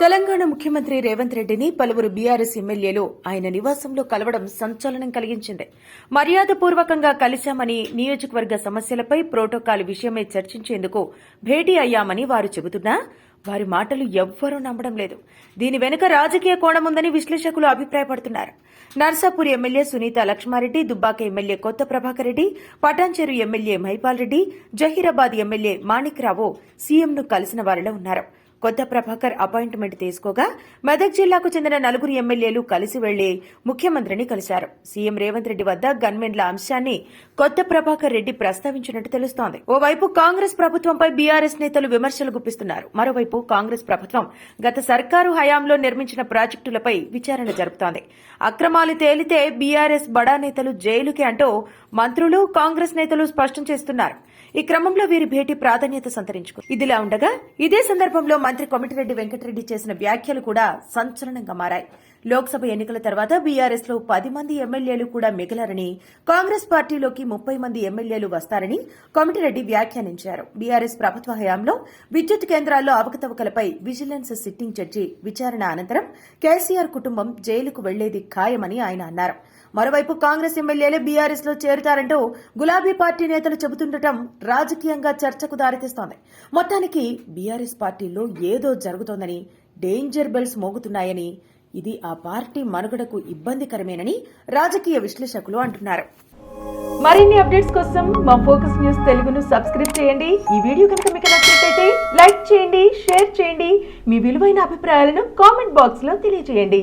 తెలంగాణ ముఖ్యమంత్రి రేవంత్ రెడ్డిని పలువురు బీఆర్ఎస్ ఎమ్మెల్యేలు ఆయన నివాసంలో కలవడం సంచలనం కలిగించింది. మర్యాదపూర్వకంగా కలిశామని నియోజకవర్గ సమస్యలపై ప్రోటోకాల్ విషయమై చర్చించేందుకు భేటీ అయ్యామని వారు చెబుతున్నా వారి మాటలు ఎవ్వరూ నమ్మడం లేదు. దీని వెనుక రాజకీయ కోణముందని విశ్లేషకులు అభిప్రాయపడుతున్నారు. Narsapur MLA Sunitha Laxma Reddy Dubbaka MLA Kotha Prabhakar Reddy Patancheru MLA Mahipal Reddy Zaheerabad MLA Manikrao సీఎంను కలిసిన వారిలో ఉన్నారు. కొత్త ప్రభాకర్ అపాయింట్మెంట్ తీసుకోగా మెదక్ జిల్లాకు చెందిన నలుగురు ఎమ్మెల్యేలు కలిసి వెళ్ళి ముఖ్యమంత్రిని కలిశారు. సీఎం రేవంత్ రెడ్డి వద్ద గన్మెన్ల అంశాన్ని కొత్త ప్రభాకర్ రెడ్డి ప్రస్తావించినట్టు తెలుస్తోంది. ఓవైపు కాంగ్రెస్ ప్రభుత్వంపై బీఆర్ఎస్ నేతలు విమర్శలు గుప్పిస్తున్నారు. మరోవైపు కాంగ్రెస్ ప్రభుత్వం గత సర్కారు హయాంలో నిర్మించిన ప్రాజెక్టులపై విచారణ జరుపుతోంది. అక్రమాలు తేలితే బీఆర్ఎస్ బడా నేతలు జైలుకి అంటూ మంత్రులు కాంగ్రెస్ నేతలు స్పష్టం చేస్తున్నారు. ఈ క్రమంలో వీరి భేటీ ప్రాధాన్యత సంతరించుకుంది ఇదిలా ఉండగా ఇదే సందర్భంలో మంత్రి కొమిటిరెడ్డి వెంకటరెడ్డి చేసిన వ్యాఖ్యలు కూడా సంచలనంగా మారాయి. లోక్సభ ఎన్నికల తర్వాత బీఆర్ఎస్లో పది మంది ఎమ్మెల్యేలు కూడా మిగిలారని కాంగ్రెస్ పార్టీలోకి ముప్పై మంది ఎమ్మెల్యేలు వస్తారని కోమటిరెడ్డి వ్యాఖ్యానించారు. బీఆర్ఎస్ ప్రభుత్వ హయాంలో విద్యుత్ కేంద్రాల్లో అవకతవకలపై విజిలెన్స్ సిట్టింగ్ జడ్జి విచారణ అనంతరం కేసీఆర్ కుటుంబం జైలుకు వెళ్ళేది ఖాయమని ఆయన అన్నారు. మరోవైపు కాంగ్రెస్ ఎమ్మెల్యేలే బీఆర్ఎస్లో చేరుతారంటూ గులాబీ పార్టీ నేతలు చెబుతుండటం రాజకీయంగా చర్చకు దారితీస్తోంది. మొత్తానికి బీఆర్ఎస్ పార్టీలో ఏదో జరుగుతోందని డేంజర్ బెల్స్ మోగుతున్నాయని ఇది ఆ పార్టీ మనుగడకు ఇబ్బందికరమేనని రాజకీయ విశ్లేషకులు అంటున్నారు. మరిన్ని అప్డేట్స్ కోసం మా ఫోకస్ న్యూస్ తెలుగును సబ్స్క్రైబ్ చేయండి. ఈ వీడియో కనుక మీకు నచ్చినట్లయితే లైక్ చేయండి షేర్ చేయండి. మీ విలువైన అభిప్రాయాలను కామెంట్ బాక్స్లో తెలియజేయండి.